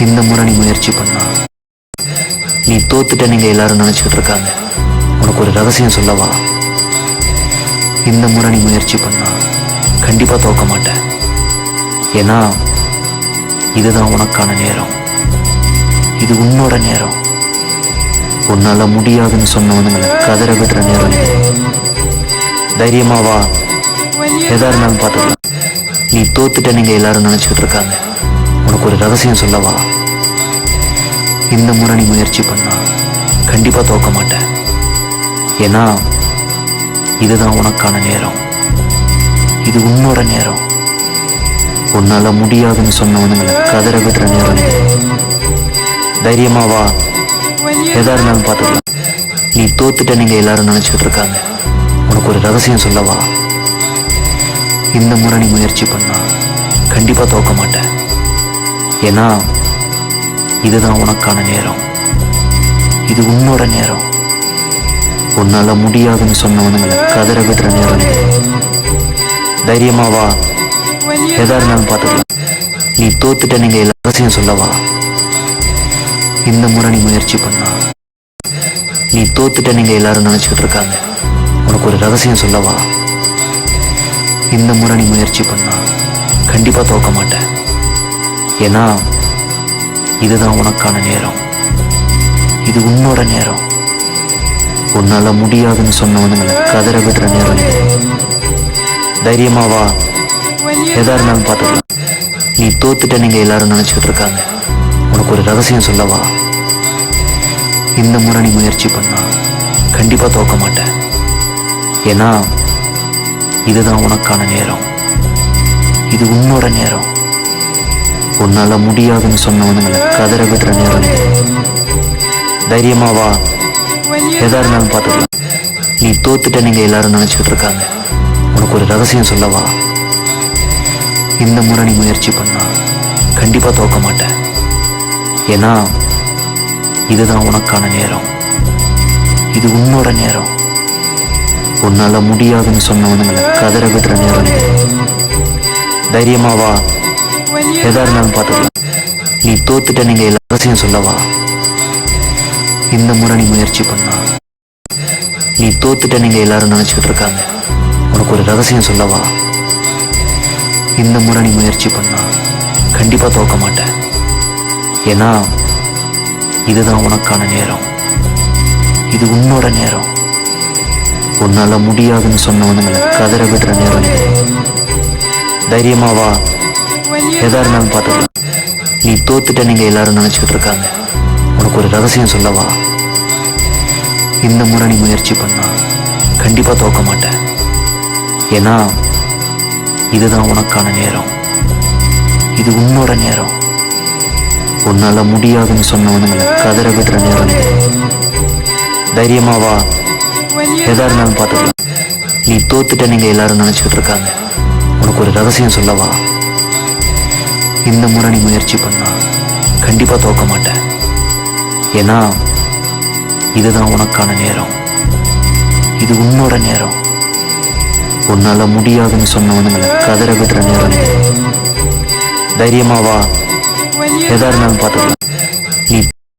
இந்த முறை நீ முயற்சி பண்ணா. நீ தோத்துட்ட நீங்க எல்லாரும் நினைச்சுக்கிட்டு இருக்காங்க. உனக்கு ஒரு ரகசியம் சொல்லவா? இந்த முறை நீ முயற்சி பண்ணா. கண்டிப்பா தோக்க மாட்டேன். ஏன்னா இதுதான் உனக்கான நேரம். இது உன்னோட நேரம். உன்னால முடியாதுன்னு சொன்னவனுங்களை கதற விடுற நேரம் இது. தைரியமா வா. எதா இருந்தாலும் பார்த்துக்கலாம். நீ தோத்துட்ட நீங்க எல்லாரும் நினைச்சுக்கிட்டு இருக்காங்க. உனக்கு ஒரு ரகசியம் சொல்லவா? இந்த முறை நீ முயற்சி பண்ணா கண்டிப்பா தோக்க மாட்டேன். ஏன்னா இதுதான் உனக்கான நேரம். இது உன்னோட நேரம். உன்னால முடியாதுன்னு சொன்னவனுங்களை கதற விடுற நேரம் தைரியமா வா. எதா இருந்தாலும் பார்த்துக்கலாம். நீ தோத்துட்ட நீங்க எல்லாரும் நினைச்சுக்கிட்டு இருக்காங்க. உனக்கு ஒரு ரகசியம் சொல்லவா? இந்த முறை நீ முயற்சி பண்ணா கண்டிப்பா தோக்க மாட்டேன். ஏன்னா இதுதான் உனக்கான நேரம். இது உன்னோட நேரம். உன்னால முடியாதுன்னு சொன்னவனுங்களை கதற விடுற நேரம் இது. தைரியமா வா. எதா இருந்தாலும் பார்த்துக்கலாம். நீ தோத்துட்ட நீங்க எல்லா ரகசியம் சொல்லவா? இந்த முறை நீ முயற்சி பண்ணா. நீ தோத்துட்ட நீங்க எல்லாரும் நினைச்சுக்கிட்டு இருக்காங்க. உனக்கு ஒரு ரகசியம் சொல்லவா? இந்த முறை நீ முயற்சி பண்ணா. கண்டிப்பா தோக்க மாட்டேன். ஏன்னா இதுதான் உனக்கான நேரம். இது உன்னோட நேரம். உன்னால முடியாதுன்னு சொன்னவனுங்களை கதற விடுற நேரம் இது. தைரியமா வா. எதா இருந்தாலும் பார்த்துக்கலாம். நீ தோத்துட்ட நீங்க எல்லாரும் நினைச்சுக்கிட்டு இருக்காங்க. உனக்கு ஒரு ரகசியம் சொல்லவா இந்த முறை நீ முயற்சி பண்ணா கண்டிப்பா தோக்க மாட்டேன். ஏன்னா இதுதான் உனக்கான நேரம். இது உன்னோட நேரம். உன்னால முடியாதுன்னு சொன்னவனுங்களை கதற விடுற நேரம். தைரியமா வா. எதா இருந்தாலும் பார்த்துக்கலாம். நீ தோத்துட்ட நீங்க எல்லாரும் நினைச்சுக்கிட்டு இருக்காங்க. உனக்கு ஒரு ரகசியம் சொல்லவா? இந்த முறை நீ முயற்சி பண்ணா கண்டிப்பா தோக்க மாட்டேன். ஏன்னா இதுதான் உனக்கான நேரம். இது உன்னோட நேரம். உன்னால முடியாதுன்னு சொன்னவனுங்களை கதற விடுற நேரம். தைரியமா வா. எதா இருந்தாலும் பார்த்துக்கலாம் நீ தோத்துட்ட நீங்க எல்லா ரகசியம் சொல்லவா? இந்த முறை நீ முயற்சி பண்ணா. நீ தோத்துட்ட நீங்க எல்லாரும் நினைச்சுக்கிட்டு இருக்காங்க. உனக்கு ஒரு ரகசியம் சொல்லவா? இந்த முறை நீ முயற்சி பண்ணா. கண்டிப்பா தோக்க மாட்டேன். ஏன்னா இதுதான் உனக்கான நேரம். இது உன்னோட நேரம். உன்னால முடியாதுன்னு சொன்னவனுங்களை கதற விடுற நேரம் தைரியமா வா. எதா இருந்தாலும் பார்த்துக்கலாம். நீ தோத்துட்ட நீங்க எல்லாரும் நினைச்சுக்கிட்டு இருக்காங்க. உனக்கு ஒரு ரகசியம் சொல்லவா? இந்த முறை நீ முயற்சி பண்ணா கண்டிப்பா தோக்க மாட்டேன். ஏன்னா இதுதான் உனக்கான நேரம். இது உன்னோட நேரம். உன்னால முடியாதுன்னு சொன்னவனுங்களை கதற விடுற நேரம் தைரியமா வா. எதா இருந்தாலும் பார்த்துக்கலாம். நீ தோத்துட்ட நீங்க எல்லாரும் நினைச்சுக்கிட்டு இருக்காங்க. உனக்கு ஒரு ரகசியம் சொல்லவா? இந்த முறை நீ முயற்சி பண்ணா கண்டிப்பா தோக்க மாட்டேன். ஏன்னா இதுதான் உனக்கான நேரம். இது உன்னோட நேரம். உன்னால முடியாதுன்னு சொன்னவனுங்களை கதற விடுற நேரம் தைரியமா வா. எதா இருந்தாலும் பார்த்துக்கலாம்.